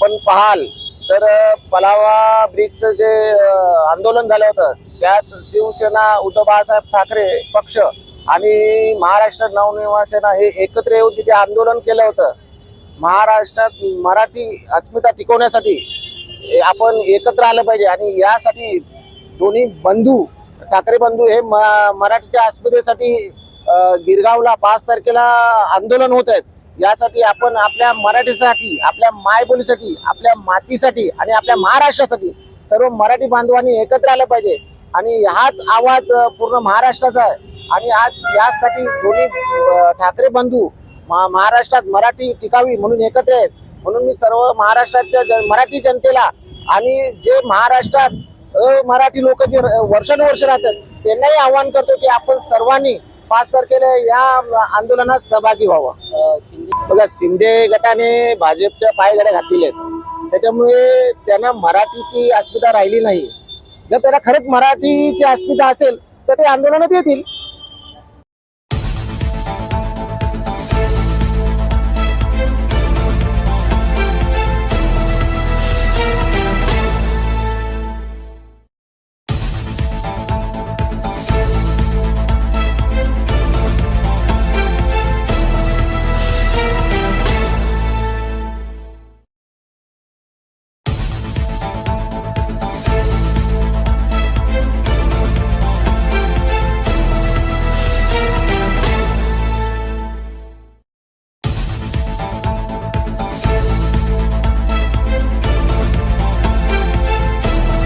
आपण पाहाल तर पलावा ब्रिजचं जे आंदोलन झालं होतं त्यात शिवसेना उद्धव बाळासाहेब ठाकरे पक्ष आणि महाराष्ट्र नवनिर्माण सेना हे एकत्र येऊन तिथे आंदोलन केलं होतं. महाराष्ट्रात मराठी अस्मिता टिकवण्यासाठी आपण एकत्र आलं पाहिजे आणि यासाठी दोन्ही बंधू ठाकरे बंधू हे म- मराठीच्या अस्मितेसाठी गिरगावला पाच तारखेला आंदोलन होत आहेत. यासाठी आपण आपल्या मराठीसाठी आपल्या मायबोलीसाठी आपल्या मातीसाठी आणि आपल्या महाराष्ट्रासाठी सर्व मराठी बांधवांनी एकत्र आलं पाहिजे. आणि हाच आवाज पूर्ण महाराष्ट्राचा आहे. आणि आज यासाठी दोन्ही ठाकरे बंधू महाराष्ट्रात मराठी टिकावी म्हणून एकत्र आहेत. म्हणून मी सर्व महाराष्ट्रातल्या मराठी जनतेला आणि जे महाराष्ट्रात मराठी लोक जे र- वर्षानुवर्ष राहतात त्यांनाही आवाहन करतो की आपण सर्वांनी पाच तारखेला या आंदोलनात सहभागी व्हावं. बघा शिंदे गटाने भाजपच्या पायगड्या घातलेल्या आहेत. त्याच्यामुळे त्यांना मराठीची अस्मिता राहिली नाही जर त्यांना खरंच मराठीची अस्मिता असेल तर ते आंदोलनात येतील.